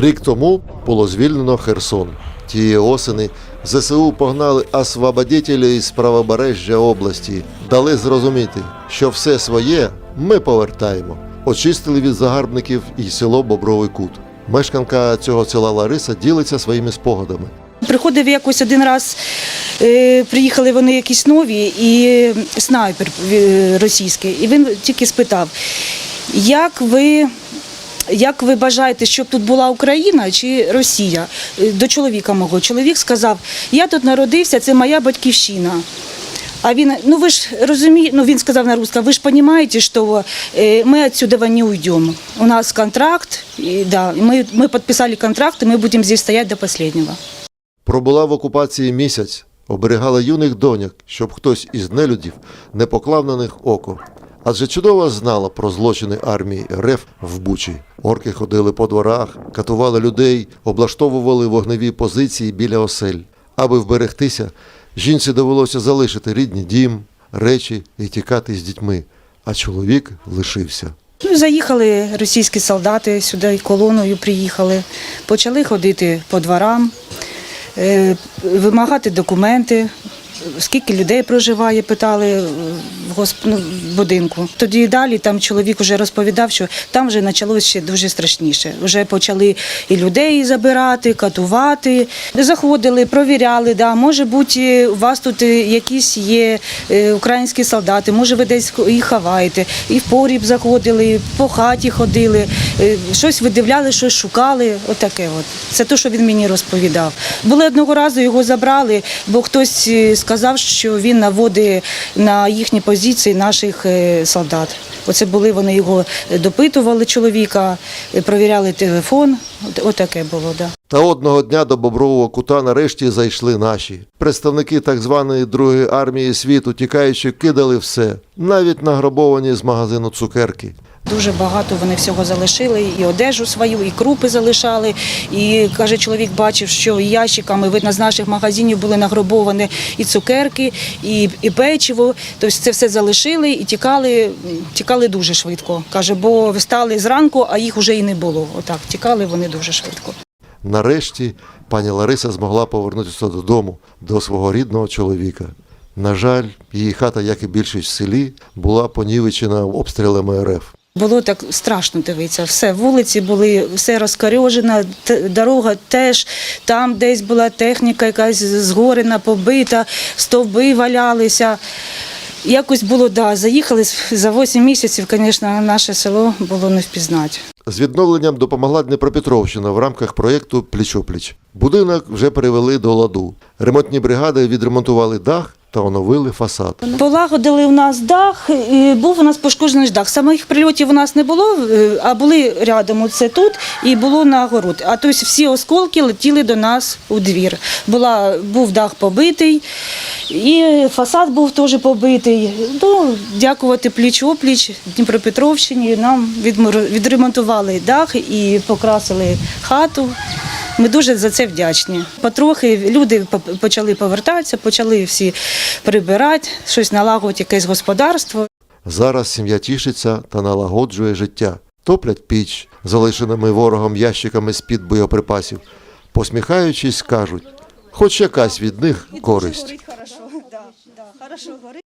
Рік тому було звільнено Херсон. Тієї осени ЗСУ погнали освободителів із правобережжя області, дали зрозуміти, що все своє ми повертаємо. Очистили від загарбників і село Бобровий Кут. Мешканка цього села Лариса ділиться своїми спогадами. Приходив якось один раз, е, приїхали вони якісь нові, і снайпер е, російський. І він тільки спитав, як ви. Як ви бажаєте, щоб тут була Україна чи Росія? Е, До чоловіка мого. Чоловік сказав: Я тут народився, це моя батьківщина. А він, ну ви ж розумієте, ну він сказав на русском, ви ж розумієте, що е, ми отсюда не уйдемо. У нас контракт, і, да, ми, ми підписали контракт, і ми будемо здесь стояти до останнього. Пробула в окупації місяць, оберігала юних доньок, щоб хтось із нелюдів не поклав на них око. Адже чудово знала про злочини армії РФ в Бучі. Орки ходили по дворах, катували людей, облаштовували вогневі позиції біля осель. Аби вберегтися, жінці довелося залишити рідний дім, речі і тікати з дітьми, а чоловік лишився. Ну, заїхали російські солдати сюди колоною приїхали, почали ходити по дворам, е, вимагати документи. Скільки людей проживає, питали е, в госп... ну, будинку. Тоді далі там чоловік вже розповідав, що там вже почалося ще дуже страшніше. Вже почали і людей забирати, катувати. Заходили, провіряли, да, може бути, у вас тут е, якісь є е, українські солдати, може ви десь їх ховаєте. І в погріб заходили, по хаті ходили, е, щось видивляли, щось шукали. Отаке от. Це те, що він мені розповідав. Були одного разу його забрали, бо хтось е, сказав, що він наводить на їхні позиції наших е, солдат. Оце були вони його допитували чоловіка, е, провіряли телефон. От- Отаке було, да. Та одного дня до Бобрового кута нарешті зайшли наші. Представники так званої Другої армії світу, тікаючи, кидали все, навіть награбовані з магазину цукерки. Дуже багато вони всього залишили, і одежу свою, і крупи залишали. І каже, чоловік бачив, що ящиками видно з наших магазинів були награбовані і цукерки, і, і печиво. Тобто це все залишили і тікали, тікали дуже швидко. Каже, бо встали зранку, а їх вже і не було. Отак тікали вони дуже швидко. Нарешті пані Лариса змогла повернутися додому, до свого рідного чоловіка. На жаль, її хата, як і більшість в селі, була понівечена обстрілами РФ. Було так страшно дивитися. Все, вулиці були, все розкорьожено, дорога теж, там десь була техніка якась згорена, побита, стовби валялися. Якось було, да, заїхали за 8 місяців, звісно, наше село було не впізнати. З відновленням допомогла Дніпропетровщина в рамках проєкту Пліч-опліч. Будинок вже перевели до ладу. Ремонтні бригади відремонтували дах та оновили фасад. Полагодили у нас дах, і був у нас пошкоджений дах. Самих прильотів у нас не було, е, а були рядом. Оце тут і було на город. А тобто всі осколки летіли до нас у двір. Була, був дах побитий, і фасад був теж побитий. Ну, дякувати пліч-опліч Дніпропетровщині. Нам відремонтували дах і покрасили хату. Ми дуже за це вдячні. Потрохи люди почали повертатися, почали всі прибирати, щось налагодити, якесь господарство. Зараз сім'я тішиться та налагоджує життя. Топлять піч, залишеними ворогом ящиками з-під боєприпасів. Посміхаючись, кажуть, хоч якась від них користь. Хорошо, да, да, хорошо горить.